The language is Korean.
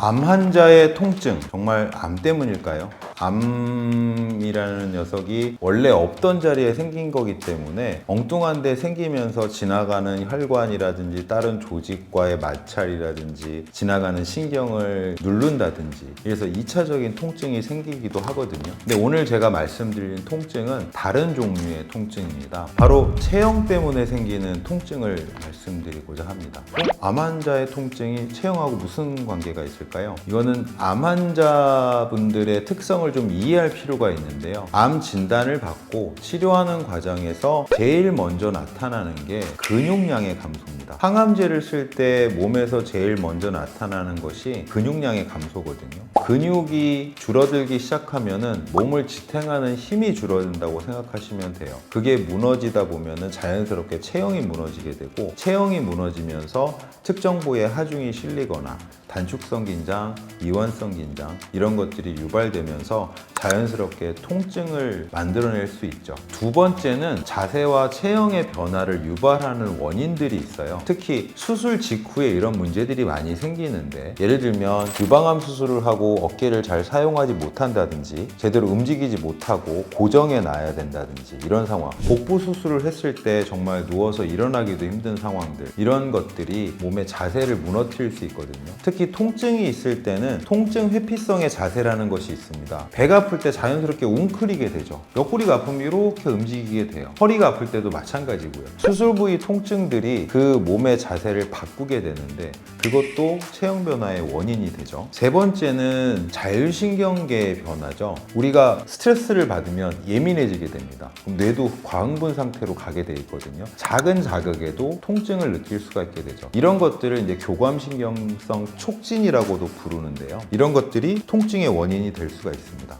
암 환자의 통증 정말 암 때문일까요? 암이라는 녀석이 원래 없던 자리에 생긴 거기 때문에 엉뚱한 데 생기면서 지나가는 혈관이라든지 다른 조직과의 마찰이라든지 지나가는 신경을 누른다든지 그래서 2차적인 통증이 생기기도 하거든요. 근데 오늘 제가 말씀드린 통증은 다른 종류의 통증입니다. 바로 체형 때문에 생기는 통증을 말씀드리고자 합니다. 어? 암 환자의 통증이 체형하고 무슨 관계가 있을까요? 이거는 암 환자분들의 특성을 좀 이해할 필요가 있는데요. 암 진단을 받고 치료하는 과정에서 제일 먼저 나타나는 게 근육량의 감소입니다. 항암제를 쓸 때 몸에서 제일 먼저 나타나는 것이 근육량의 감소거든요. 근육이 줄어들기 시작하면은 몸을 지탱하는 힘이 줄어든다고 생각하시면 돼요. 그게 무너지다 보면은 자연스럽게 체형이 무너지게 되고 체형이 무너지면서 특정 부위에 하중이 실리거나 단축성 긴장, 이완성 긴장 이런 것들이 유발되면서 자연스럽게 통증을 만들어낼 수 있죠. 두 번째는 자세와 체형의 변화를 유발하는 원인들이 있어요. 특히 수술 직후에 이런 문제들이 많이 생기는데 예를 들면 유방암 수술을 하고 어깨를 잘 사용하지 못한다든지 제대로 움직이지 못하고 고정해 놔야 된다든지 이런 상황. 복부 수술을 했을 때 정말 누워서 일어나기도 힘든 상황들 이런 것들이 몸의 자세를 무너뜨릴 수 있거든요. 특히 통증이 있을 때는 통증 회피성의 자세라는 것이 있습니다. 배가 아플 때 자연스럽게 웅크리게 되죠. 옆구리가 아프면 이렇게 움직이게 돼요. 허리가 아플 때도 마찬가지고요. 수술 부위 통증들이 그 몸의 자세를 바꾸게 되는데 그것도 체형 변화의 원인이 되죠. 세 번째는 자율신경계의 변화죠. 우리가 스트레스를 받으면 예민해지게 됩니다. 그럼 뇌도 과흥분 상태로 가게 돼 있거든요. 작은 자극에도 통증을 느낄 수가 있게 되죠. 이런 것들을 이제 교감신경성 촉진이라고도 부르는데요. 이런 것들이 통증의 원인이 될 수가 있습니다.